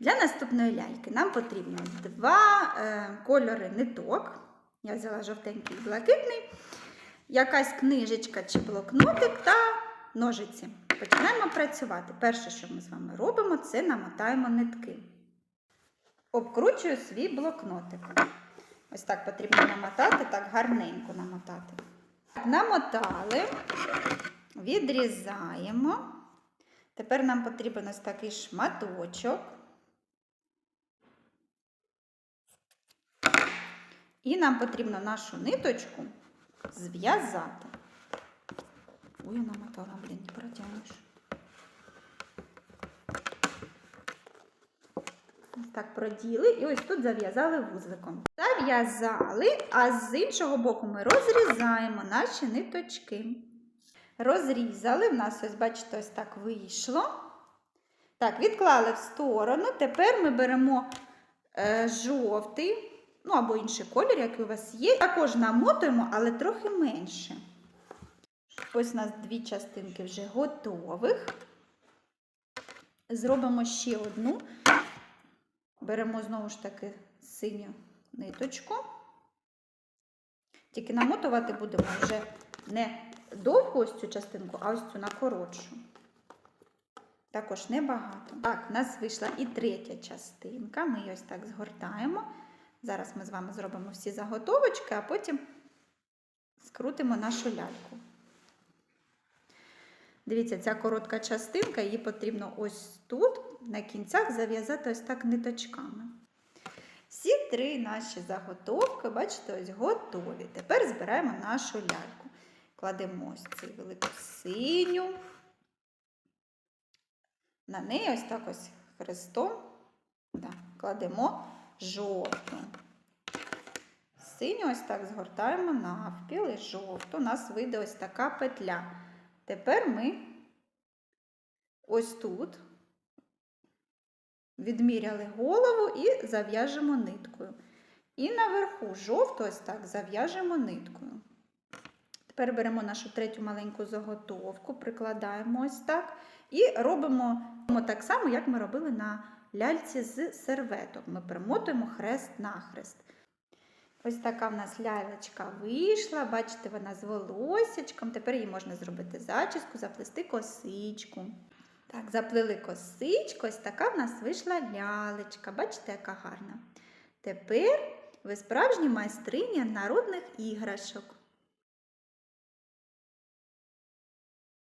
Для наступної ляльки нам потрібно два е, кольори ниток. Я взяла жовтенький і блакитний, якась книжечка чи блокнотик та ножиці. Починаємо працювати. Перше, що ми з вами робимо, це намотаємо нитки. Обкручую свій блокнотик. Ось так потрібно намотати, так гарненько намотати. Намотали, відрізаємо. Тепер нам потрібен ось такий шматочок. І нам потрібно нашу ниточку зв'язати. Ой, я намотала, блін, не протягнеш. Так проділи і ось тут зав'язали вузликом. Зав'язали, а з іншого боку ми розрізаємо наші ниточки. Розрізали, в нас ось, бачите, ось так вийшло. Так, відклали в сторону. Тепер ми беремо е, жовтий, ну або інший колір, який у вас є. Також намотуємо, але трохи менше. Ось у нас дві частинки вже готових. Зробимо ще одну. Беремо знову ж таки синю ниточку. Тільки намотувати будемо вже не довгу ось цю частинку, а ось цю на коротшу. Також небагато. Так, у нас вийшла і третя частинка. Ми її ось так згортаємо. Зараз ми з вами зробимо всі заготовочки, а потім скрутимо нашу ляльку. Дивіться, ця коротка частинка, її потрібно ось тут, на кінцях, зав'язати ось так ниточками. Всі три наші заготовки, бачите, ось готові. Тепер збираємо нашу ляльку. Кладемо ось цю велику синю. На неї ось так ось хрестом да, кладемо жовту. Синю ось так згортаємо навпіл і жовту. У нас вийде ось така петля. Тепер ми ось тут відміряли голову і зав'яжемо ниткою. І наверху жовту ось так зав'яжемо ниткою. Тепер беремо нашу третю маленьку заготовку, прикладаємо ось так. І робимо так само, як ми робили на ляльці з серветок. Ми примотуємо хрест-нахрест. Ось така в нас лялечка вийшла, бачите, вона з волосячком. Тепер її можна зробити зачіску, заплести косичку. Так, заплели косичку, ось така в нас вийшла лялечка. Бачите, яка гарна. Тепер ви справжні майстриня народних іграшок.